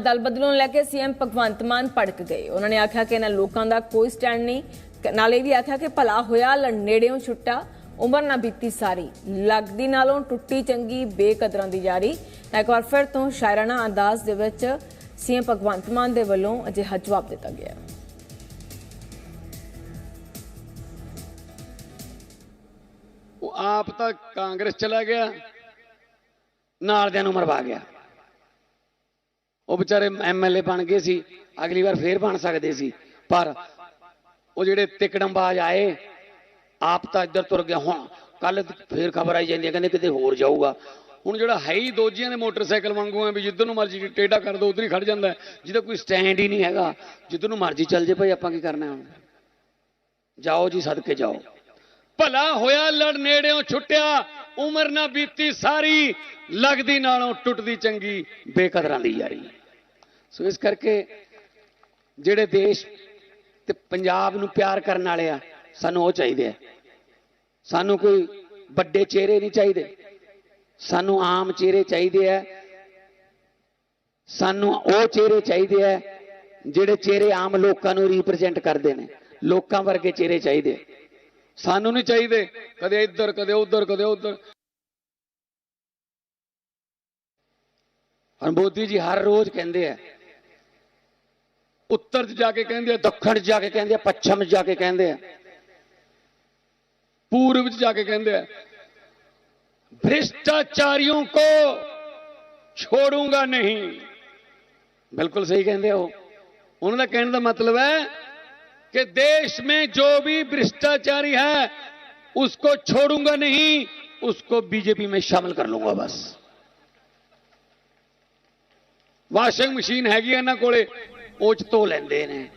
ਦਲ ਬਦਲੂ ਨੂੰ ਲੈ ਕੇ ਸੀਐਮ ਭਗਵੰਤ ਮਾਨ ਭੜਕ ਗਏ। ਉਹਨਾਂ ਨੇ ਆਖਿਆ ਕਿ ਇਹਨਾਂ ਲੋਕਾਂ ਦਾ ਕੋਈ ਸਟੈਂਡ ਨਹੀਂ। ਨਾਲੇ ਵੀ ਆਖਿਆ ਕਿ ਭਲਾ ਹੋਇਆ ਲੜਨੇੜਿਓਂ ਛੁੱਟਾ, ਉਮਰ ਨਾ ਬੀਤੀ ਸਾਰੀ। ਲੱਗਦੀ ਨਾਲੋਂ ਟੁੱਟੀ ਚੰਗੀ, ਬੇਕਦਰਾਂ ਦੀ ਯਾਰੀ। ਇੱਕ ਵਾਰ ਫਿਰ ਤੋਂ ਸ਼ਾਇਰਾਨਾ ਅੰਦਾਜ਼ ਦੇ ਵਿੱਚ ਸੀਐਮ ਭਗਵੰਤ ਮਾਨ ਦੇ ਵੱਲੋਂ ਅਜਿਹਾ ਜਵਾਬ ਦਿੱਤਾ ਗਿਆ। ਉਹ ਆਪ ਤਾਂ ਕਾਂਗਰਸ ਚਲਾ ਗਿਆ, ਨਾਲ ਦਿਆਂ ਨੂੰ ਮਰਵਾ ਗਿਆ। ਉਹ ਵਿਚਾਰੇ ਐਮਐਲਏ ਬਣ ਗਏ ਸੀ, ਅਗਲੀ ਵਾਰ ਫੇਰ ਬਣ ਸਕਦੇ ਸੀ। ਪਰ ਉਹ ਜਿਹੜੇ ਤਿਕੜੰਬਾਜ਼ ਆਏ, ਆਪ ਤਾਂ ਇੱਧਰ ਤੁਰ ਗਿਆ ਹੁਣ ਕੱਲ ਫੇਰ ਖਬਰ ਆਈ ਜਾਂਦੀ ਹੈ, ਕਹਿੰਦੇ ਕਿਤੇ ਹੋਰ ਜਾਊਗਾ। ਹੁਣ ਜਿਹੜਾ ਹੈ ਹੀ ਦੋਜੀਆਂ ਦੇ ਮੋਟਰਸਾਈਕਲ ਵਾਂਗੂ ਆ ਵੀ ਜਿੱਧਰ ਨੂੰ ਮਰਜ਼ੀ ਟੇਢਾ ਕਰ ਦੋ, ਉਧਰ ਹੀ ਖੜ ਜਾਂਦਾ ਜਿਹਦਾ ਕੋਈ ਸਟੈਂਡ ਹੀ ਨਹੀਂ ਹੈਗਾ। ਜਿੱਧਰ ਨੂੰ ਮਰਜ਼ੀ ਚੱਲ ਜੇ ਭਾਈ, ਆਪਾਂ ਕੀ ਕਰਨਾ ਹੁਣ? ਜਾਓ ਜੀ, ਸਦਕੇ ਜਾਓ। ਭਲਾ ਹੋਇਆ ਲੜ ਨੇੜਿਓਂ ਛੁੱਟਿਆ, ਉਮਰ ਨਾ ਬੀਤੀ ਸਾਰੀ, ਲੱਗਦੀ ਨਾਲੋਂ ਟੁੱਟਦੀ ਚੰਗੀ, ਬੇਕਦਰਾਂ ਦੀ ਯਾਰੀ। ਸੋ ਇਸ ਕਰਕੇ ਜਿਹੜੇ ਦੇਸ਼ ਤੇ ਪੰਜਾਬ ਨੂੰ ਪਿਆਰ ਕਰਨ ਵਾਲੇ ਆ, ਸਾਨੂੰ ਉਹ ਚਾਹੀਦੇ ਆ। ਸਾਨੂੰ ਕੋਈ ਵੱਡੇ ਚਿਹਰੇ ਨਹੀਂ ਚਾਹੀਦੇ। ਸਾਨੂੰ ਆਮ ਚਿਹਰੇ ਚਾਹੀਦੇ ਆ। ਸਾਨੂੰ ਉਹ ਚਿਹਰੇ ਚਾਹੀਦੇ ਆ ਜਿਹੜੇ ਚਿਹਰੇ ਆਮ ਲੋਕਾਂ ਨੂੰ ਰਿਪਰੈਜ਼ੈਂਟ ਕਰਦੇ ਨੇ। ਲੋਕਾਂ ਵਰਗੇ ਚਿਹਰੇ ਚਾਹੀਦੇ ਸਾਨੂੰ ਨਹੀਂ ਚਾਹੀਦੇ ਕਦੇ ਇੱਧਰ, ਕਦੇ ਉੱਧਰ ਕਦੇ ਉੱਧਰ। ਹੁਣ ਮੋਦੀ ਜੀ ਹਰ ਰੋਜ਼ ਕਹਿੰਦੇ ਆ ਉੱਤਰ 'ਚ ਜਾ ਕੇ ਕਹਿੰਦੇ ਆ ਦੱਖਣ 'ਚ ਜਾ ਕੇ ਕਹਿੰਦੇ ਆ ਪੱਛਮ 'ਚ ਜਾ ਕੇ ਕਹਿੰਦੇ ਆ पूर्व 'ਚ ਜਾ ਕੇ ਕਹਿੰਦੇ ਆ भ्रष्टाचारियों को छोड़ूंगा नहीं बिल्कुल सही कहते हो ਉਹਨਾਂ ਦਾ ਕਹਿਣ ਦਾ ਮਤਲਬ ਹੈ कि देश में जो भी भ्रष्टाचारी है उसको छोड़ूंगा नहीं उसको बीजेपी में शामिल कर लूंगा बस ਵਾਸ਼ਿੰਗ ਮਸ਼ੀਨ ਹੈਗੀ ਆ ਇਹਨਾਂ ਕੋਲੇ ਉਹ ਚ ਧੋ ਲੈਂਦੇ ਨੇ।